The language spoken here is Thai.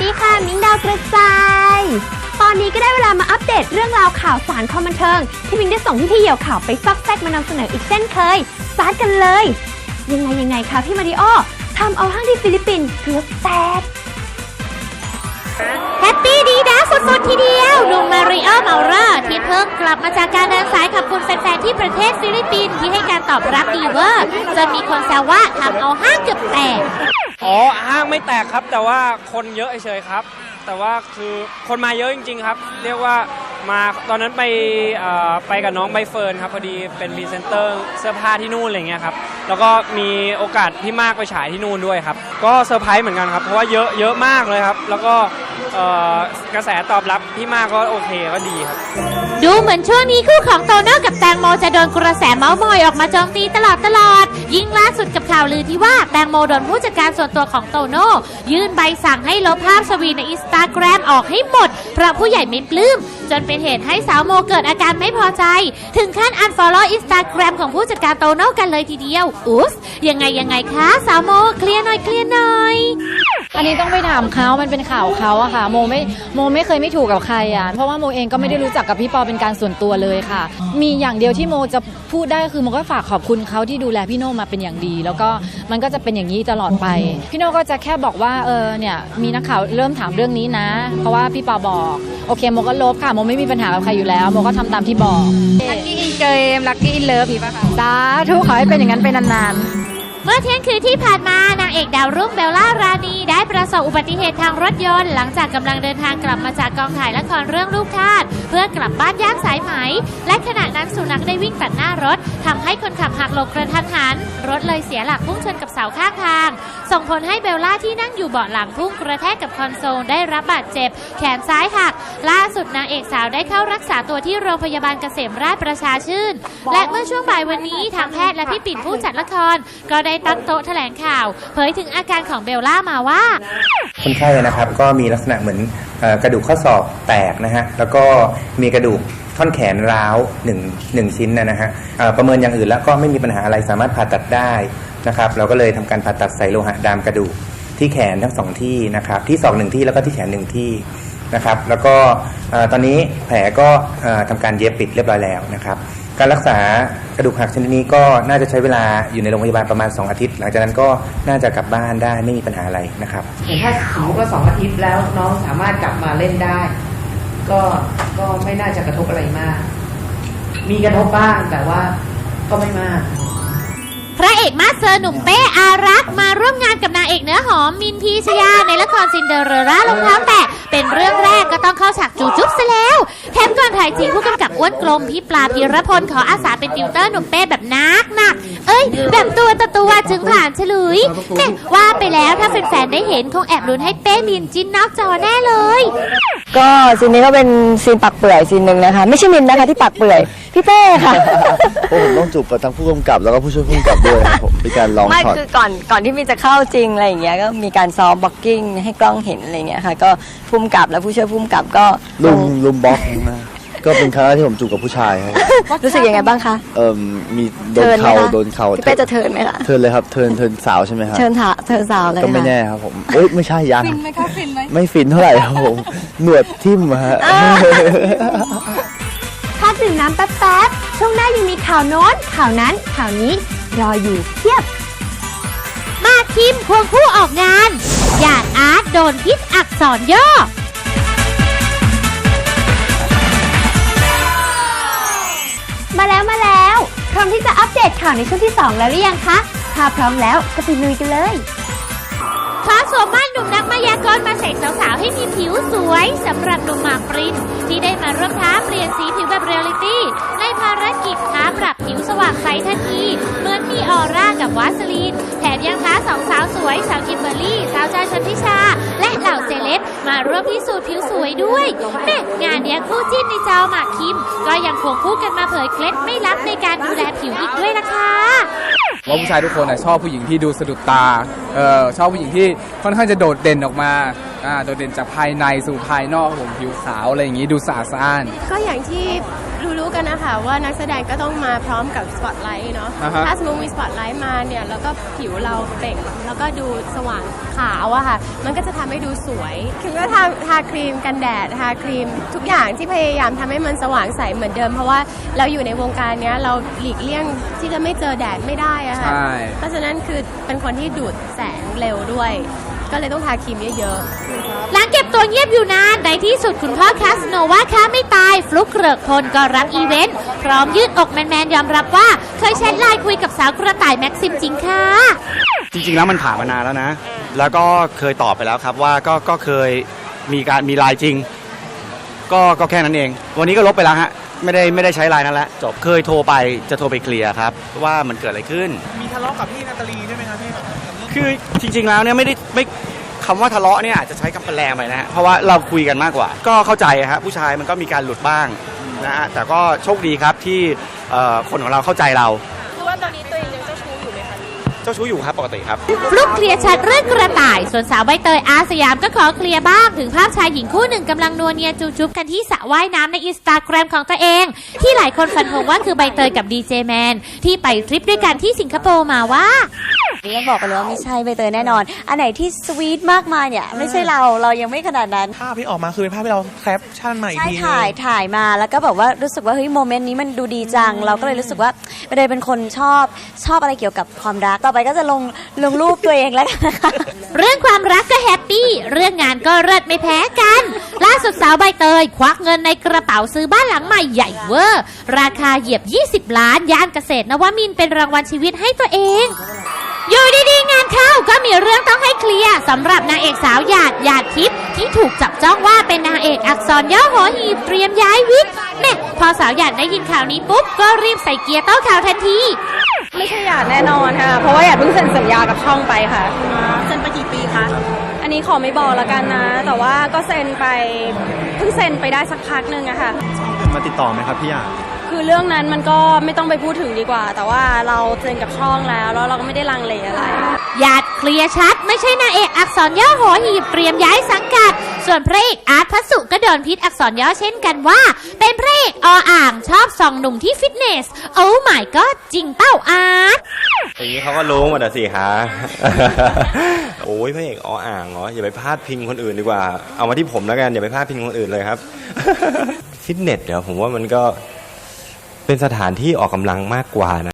วัสดีค่ะ มิ้งดาวกระจาย ตอนนี้ก็ได้เวลามาอัปเดตเรื่องราวข่าวสารความบันเทิง ที่มิ้งได้ส่งพี่พี่เหี่ยวข่าวไปซอกแซกมานำเสนออีกเช่นเคยสตาร์ทกันเลย ยังไงยังไงคะพี่มาริโอทำเอาห้างที่ฟิลิปปินส์เกือบแตกแฮปปี้ดีนะสุดๆทีเดียวหนุ่มมาริโอเมาเรอร์ที่เพิ่งกลับมาจากการเดินสายขับคุณแฟนๆที่ประเทศฟิลิปปินส์ที่ให้การตอบรับดีเวอร์จนมีคนแซวว่าทำเอาห้างเกือบแตก อ๋อห้างไม่แตกครับ แต่ว่าคนเยอะเฉยๆครับ แต่ว่าคือคนมาเยอะจริง ๆ ครับ เรียกว่ามาตอนนั้นไปเอ่อไปกับน้องใบเฟิร์นครับพอดีเป็นพรีเซนเตอร์เสื้อผ้าที่นู่นอะไรเงี้ยครับแล้วก็มีโอกาสที่มากไปฉายที่นู่นด้วยครับ ก็เซอร์ไพรส์เหมือนกันครับเพราะว่าเยอะเยอะมากเลยครับ แล้วก็ กระแสตอบรับที่มากก็โอเคก็ดีครับ ดูเหมือนช่วงนี้คู่ของโตโน่กับแตงโมจะโดนกระแสเมาส์มอยออกมาโจมตีตลอดตลอด ยิ่งล่าสุดกับข่าวลือที่ว่าแตงโมโดนผู้จัดการส่วนตัวของโตโน่ยื่นใบสั่งให้ลบภาพสวีในอินสตาแกรมออกให้หมด ราะผู้ใหญ่ไม่ปลื้ม จนเป็นเหตุให้สาวโมเกิดอาการไม่พอใจ ถึงขั้นอันฟอลโล่อินสตาแกรมของผู้จัดการโตโน่กันเลยทีเดียว อุ๊สยังไงยังไงคะสาวโมเคลียร์หน่อยเคลียร์หน่อยอันนี้ต้องไปถามเขามันเป็นข่าวเขาอะค่ะ โมไม่โมไม่เคยไม่ถูกกับใครอะเพราะว่าโมเองก็ไม่ได้รู้จักกับพี่ปอเป็นการส่วนตัวเลยค่ะ มีอย่างเดียวที่โมจะพูดได้คือโมก็ฝากขอบคุณเขาที่ดูแลพี่โน่มาเป็นอย่างดี แล้วก็มันก็จะเป็นอย่างนี้ตลอดไป พี่โน่ก็จะแค่บอกว่าเออเนี่ยมีนักข่าวเริ่มถามเรื่องนี้นะ เพราะว่าพี่ปอบอกโอเคโมก็ลบค่ะโมไม่มีปัญหากับใครอยู่แล้วโมก็ทำตามที่บอกลักกี้อินเกมลักกี้อินเลิฟพี่ป่ะคะสาธุขอให้เป็นอย่างนั้นไปนานๆเมื่อเที่ยงคืนที่ผ่านมานางเอกดาวรุ่งเบลล่ารานีได้ประสบอุบัติเหตุทางรถยนต์ หลังจากกำลังเดินทางกลับมาจากกองถ่ายละครเรื่องลูกทาสเพื่อกลับบ้านย่านสายไหม และขณะนั้นสุนัขได้วิ่งตัดหน้ารถ ทำให้คนขับหักหลบกระทันหัน รถเลยเสียหลักพุ่งชนกับเสาข้างทาง ส่งผลให้เบลล่าที่นั่งอยู่เบาะหลังพุ่งกระแทกกับคอนโซลได้รับบาดเจ็บ แขนซ้ายหัก ล่าสุดนางเอกสาวได้เข้ารักษาตัวที่โรงพยาบาลเกษมราชประชาชื่น และเมื่อช่วงบ่ายวันนี้ทางแพทย์และพี่ปิ่นผู้จัดละคร ก็ได้ตั้งโต๊ะแถลงข่าวเผยถึงอาการของเบลล่ามาว่าคนไข้นะครับก็มีลักษณะเหมือนกระดูกข้อศอกแตกนะฮะแล้วก็มีกระดูก ท่อนแขนร้าวหนึ่งหนึ่งชิ้นนะนะฮะประเมินอย่างอื่นแล้วก็ไม่มีปัญหาอะไรสามารถผ่าตัดได้นะครับเราก็เลยทำการผ่าตัดใส่โลหะดามกระดูกที่แขนทั้งสองที่นะครับที่ศอกหนึ่งที่แล้วก็ที่แขนหนึ่งที่นะครับ แล้วก็ตอนนี้แผลก็เอ่อทำการเย็บปิดเรียบร้อยแล้วนะครับ การรักษากระดูกหักชนิดนี้ก็น่าจะใช้เวลาอยู่ในโรงพยาบาลประมาณ 2 อาทิตย์ หลังจากนั้นก็น่าจะกลับบ้านได้ไม่มีปัญหาอะไรนะครับเห็นถ้าสมมติว่าสองอาทิตย์แล้วน้องสามารถกลับมาเล่นได้ ก็ก็ไม่น่าจะกระทบอะไรมาก มีกระทบบ้างแต่ว่าก็ไม่มาก พระเอกมาสเซอร์หนุ่มเป้อารักษ์มาร่วมงานกับนางเอกเนื้อหอมมินพีชยาในละครซินเดอเรลล่ารองเท้าแตะเป็นเรื่องแรกก็ต้องเข้าฉากจูจุ๊บซะแล้วแถมก่อนถ่ายจริงผู้กำกับอ้วนกลมพี่ปลาพีรพลขออาสาเป็นติวเตอร์หนุ่มเป้แบบนักหนักเอ้ย แบบตัวต่อตัวจึงผ่านฉลุยแม่ว่าไปแล้วถ้าแฟนๆได้เห็นคงแอบลุ้นให้เป้มีนจิ้นนอกจอแน่เลย ก็ซีนนี้ก็เป็นซีนปักเปื่อยซีนหนึ่งนะคะ ไม่ใช่มินนะคะที่ปักเปื่อยพี่เป้ค่ะเพราะผมต้องจูบกับทั้งผู้กำกับแล้วก็ผู้ช่วยผู้กำกับด้วยครับผมเป็นการลองไม่ช็อตคือก่อนก่อนที่มินจะเข้าจริงอะไรอย่างเงี้ยก็มีการซ้อมบล็อกกิ้งให้กล้องเห็นอะไรเงี้ยค่ะ ก็พุ่มกับและผู้ช่วยพุ่มกับก็ลุมลุมบล็อกนะ ก็เป็นครั้งแรกที่ผมจูบกับผู้ชายครับรู้สึกยังไงบ้างคะ เอ่มมีโดนเทิร์นไหมเข่าคะโดนเข่าพี่เป้จะเทิร์นไหมคะเทิร์นเลยครับเทิร์นเทิร์นสาวใช่ไหมครับเชิญถาเชิญสาวเลยก็ไม่ค่ะแน่ครับผมเอ้ยไม่ใช่ยังฟินไหมคะฟินไหมไม่ฟินเท่าไหร่ครับผมหนวดทิ่มอะฮะพักดื่มน้ำแป๊บๆช่วงหน้ายังมีข่าวโน้นข่าวนั้นข่าวนี้รออยู่เพียบ มาคิมควงคู่ออกงานหยาดอาร์ตโดนพิษอักษรย่อ ร้อมที่จะอัปเดตข่าวในช่วงที่ 2 แล้วหรือยังคะถ้าพร้อมแล้วก็ไปลุยกันเลยคว้าสวมม่านหนุ่มนักมายากลมาเสกสาวๆ ให้มีผิวสวยสำหรับหนุ่มหมากปรินที่ได้มาร่วมท้าเปลี่ยนสีผิวแบบเรียลลิตี้ ในภารกิจท้าปรับผิวสว่างใสทันที ออร่ากับวาสลีน แถมยังท้าสองสาวสวย สาวคิมเบอร์รี่ สาวจาชนทิชา และเหล่าเซเลบมาร่วมพิสูจน์ผิวสวยด้วยแม่งานเนี้ยคู่จิ้นในจอหมากคิม ก็ยังควงคู่กันมาเผยเคล็ดไม่ลับในการดูแลผิวอีกด้วยล่ะค่ะว่าผู้ชายทุกคนนะชอบผู้หญิงที่ดูสะดุดตาเออชอบผู้หญิงที่ค่อนข้างจะโดดเด่นออกมา อ่าโดดเด่นจากภายในสู่ภายนอกผมผิวขาวอะไรอย่างนี้ดูสะอาดสะอ้าน ก็อย่างที่รู้ๆกันนะคะว่านักแสดงก็ต้องมาพร้อมกับสปอตไลท์เนาะอ่าฮะ ถ้าสมมติมีสปอตไลท์มาเนี่ยแล้วก็ผิวเราเปล่งแล้วก็ดูสว่างขาวอะค่ะ มันก็จะทำให้ดูสวยคือก็ทาทาครีมกันแดดทาครีม ทุกอย่างที่พยายามทำให้มันสว่างใสเหมือนเดิม เพราะว่าเราอยู่ในวงการเนี้ยเราหลีกเลี่ยงที่จะไม่เจอแดดไม่ได้อะค่ะ ใช่ เพราะฉะนั้นคือเป็นคนที่ดูดแสงเร็วด้วย ก็เลยต้องทาครีมเยอะๆหลังเก็บตัวเงียบอยู่นานในที่สุดคุณพ่อแคสโนวาค้าไม่ตายฟลุกเกริกพลก็รับอีเวนต์ พร้อมยืดอกแมนๆยอมรับว่า เคยแชทไลน์คุยกับสาวกระต่ายแม็กซิมจริงค่ะ จริงๆแล้วมันผ่านมานานแล้วนะ แล้วก็เคยตอบไปแล้วครับว่าก็ก็เคยมีการมีไลน์จริง ก็ก็แค่นั้นเอง วันนี้ก็ลบไปแล้วฮะไม่ได้ไม่ได้ใช้ไลน์นั้นแล้วจบเคยโทรไปจะโทรไปเคลียร์ครับ ว่ามันเกิดอะไรขึ้น มีทะเลาะกับพี่นาตาลีใช่ไหมครับพี่ คือจริง ๆ แล้วเนี่ยไม่ได้ไม่คำว่าทะเลาะเนี่ยอาจจะใช้คำแรงไปนะฮะเพราะว่าเราคุยกันมากกว่า ก็เข้าใจฮะผู้ชายมันก็มีการหลุดบ้างนะฮะแต่ก็โชคดีครับที่เอ่อคนของเราเข้าใจเรา คือว่าตอนนี้ตัวเองยังเจ้าชู้อยู่ไหมคะเจ้าชู้อยู่ครับปกติครับ ฟลุกเคลียร์ชัดเรื่องกระต่าย ส่วนสาวใบเตยอาสยามก็ขอเคลียร์บ้าง ถึงภาพชายหญิงคู่หนึ่งกำลังนัวเนียจูจุ๊บกันที่สระว่ายน้ำในอินสตาแกรมของตัวเอง ที่หลายคนฟันธงว่าคือใบเตยกับดีเจแมนที่ไปทริปด้วยกันที่สิงคโปร์มาว่า นี่ก็บอกไปเลยว่าไม่ใช่ใบเตยแน่นอน อันไหนที่สวีทมากมายเนี่ยไม่ใช่เราเรายังไม่ขนาดนั้น ภาพที่ออกมาคือเป็นภาพที่เราแคปชั่นมาอีกใช่ทีนึง ถ่ายถ่ายมาแล้วก็แบบว่ารู้สึกว่าเฮ้ยโมเมนต์นี้มันดูดีจัง เราก็เลยรู้สึกว่าใบเตยเป็นคนชอบชอบอะไรเกี่ยวกับความรัก ต่อไปก็จะลงลงรูปตัวเองแล้วกันนะคะ เรื่องความรักก็แฮปปี้ เรื่องงานก็เลิศไม่แพ้กัน ล่าสุดสาวใบเตย ควักเงินในกระเป๋าซื้อบ้านหลังใหม่ใหญ่เวอร์ ราคาเหยียบ 20 ล้าน ย่านเกษตรนวมินทร์เป็นรางวัลชีวิตให้ตัวเอง อยู่ดีๆงานเข้าก็มีเรื่องต้องให้เคลียร์สำหรับนางเอกสาวหยาดหยาดทิพย์ที่ถูกจับจ้องว่าเป็นนางเอกอักษรย่อหอหีบเตรียมย้ายวิกแม่พอสาวหยาดได้ยินข่าวนี้ปุ๊บก็รีบใส่เกียร์โต้ข่าวทันที ไม่ใช่หยาดแน่นอนค่ะ เพราะว่าหยาดเพิ่งเซ็นสัญญากับช่องไปค่ะเซ็นไปกี่ปีคะอันนี้ขอไม่บอกละกันนะ แต่ว่าก็เซ็นไปเพิ่งเซ็นไปได้สักพักหนึ่งอะค่ะ มาติดต่อไหมครับพี่หยาด คือเรื่องนั้นมันก็ไม่ต้องไปพูดถึงดีกว่า แต่ว่าเราเซ็นกับช่องแล้ว แล้วเราก็ไม่ได้ลังเลอะไร หยาดเคลียร์ชัด ไม่ใช่นางเอกอักษรย่อหอหีบเตรียมย้ายสังกัด ส่วนพระเอกอาร์ตพระสุก็โดนพิษอักษรย่อเช่นกันว่า เป็นพระเอกออ่างชอบส่องหนุ่มที่ฟิตเนส โอ้ my god จริงเป้าอาร์ตอย่างนี้เขาก็รู้หมดอะสิคะโอ้ยพระเอกออ่างเหรออย่าไปพาดพิงคนอื่นดีกว่า เอามาที่ผมแล้วกันอย่าไปพาดพิงคนอื่นเลยครับ ฟิตเนสเดี๋ยวผมว่ามันก็ เป็นสถานที่ออกกำลังมากกว่านะ